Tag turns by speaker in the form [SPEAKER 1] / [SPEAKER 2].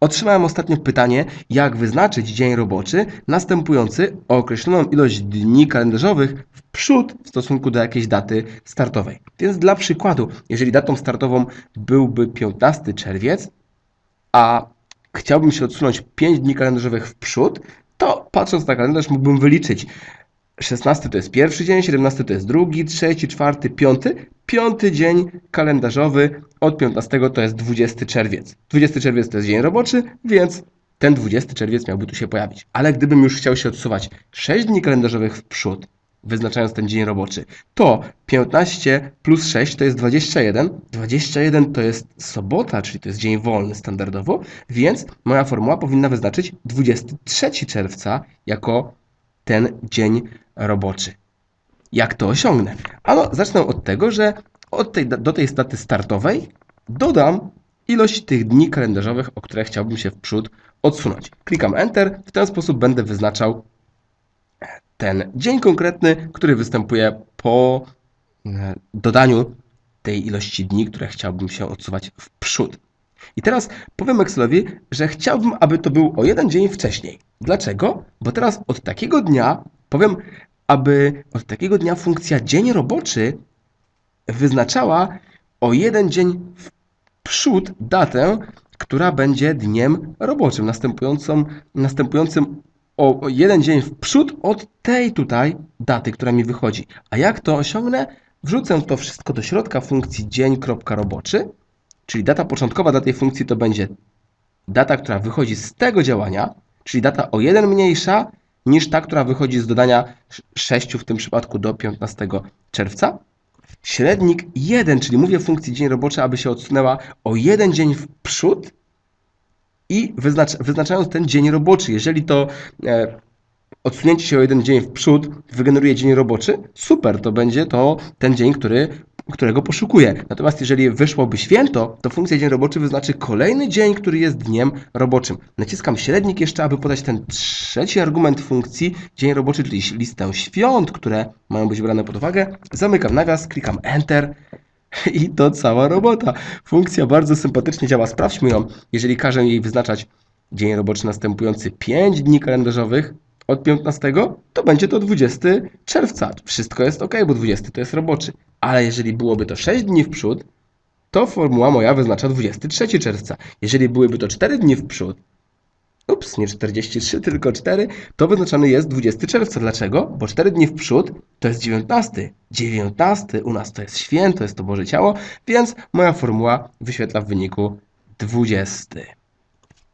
[SPEAKER 1] Otrzymałem ostatnio pytanie, jak wyznaczyć dzień roboczy następujący o określoną ilość dni kalendarzowych w przód w stosunku do jakiejś daty startowej. Więc dla przykładu, jeżeli datą startową byłby 15 czerwiec, a chciałbym się odsunąć 5 dni kalendarzowych w przód, to patrząc na kalendarz mógłbym wyliczyć 16 to jest pierwszy dzień, 17 to jest drugi, trzeci, czwarty, piąty. Piąty dzień kalendarzowy od 15 to jest 20 czerwiec. 20 czerwiec to jest dzień roboczy, więc ten 20 czerwiec miałby tu się pojawić. Ale gdybym już chciał się odsuwać 6 dni kalendarzowych w przód, wyznaczając ten dzień roboczy, to 15 plus 6 to jest 21. 21 to jest sobota, czyli to jest dzień wolny standardowo, więc moja formuła powinna wyznaczyć 23 czerwca jako ten dzień roboczy. Jak to osiągnę? Ano, zacznę od tego, że od tej, do tej daty startowej dodam ilość tych dni kalendarzowych, o które chciałbym się w przód odsunąć. Klikam Enter, w ten sposób będę wyznaczał ten dzień konkretny, który występuje po e, dodaniu tej ilości dni, które chciałbym się odsuwać w przód. I teraz powiem Excelowi, że chciałbym, aby to był o jeden dzień wcześniej. Dlaczego? Bo teraz od takiego dnia powiem, aby od takiego dnia funkcja dzień roboczy wyznaczała o jeden dzień w przód datę, która będzie dniem roboczym, następującą, następującym o jeden dzień w przód od tej tutaj daty, która mi wychodzi. A jak to osiągnę? Wrzucę to wszystko do środka funkcji dzień.roboczy, czyli data początkowa dla tej funkcji to będzie data, która wychodzi z tego działania, czyli data o jeden mniejsza niż ta, która wychodzi z dodania 6 w tym przypadku do 15 czerwca. Średnik 1, czyli mówię funkcji dzień roboczy, aby się odsunęła o jeden dzień w przód i wyznacz, wyznaczając ten dzień roboczy, jeżeli to e, odsunięcie się o jeden dzień w przód wygeneruje dzień roboczy, super, to będzie to ten dzień, który, którego poszukuję. Natomiast jeżeli wyszłoby święto, to funkcja dzień roboczy wyznaczy kolejny dzień, który jest dniem roboczym. Naciskam średnik jeszcze, aby podać ten trzeci argument funkcji dzień roboczy, czyli listę świąt, które mają być brane pod uwagę. Zamykam nawias, klikam Enter. I to cała robota. Funkcja bardzo sympatycznie działa. Sprawdźmy ją. Jeżeli każę jej wyznaczać dzień roboczy następujący 5 dni kalendarzowych od 15, to będzie to 20 czerwca. Wszystko jest ok, bo 20 to jest roboczy. Ale jeżeli byłoby to 6 dni w przód, to formuła moja wyznacza 23 czerwca. Jeżeli byłyby to 4 dni w przód, ups, nie 43, tylko 4, to wyznaczany jest 20 czerwca. Dlaczego? Bo 4 dni w przód to jest 19. 19 u nas to jest święto, jest to Boże Ciało, więc moja formuła wyświetla w wyniku 20.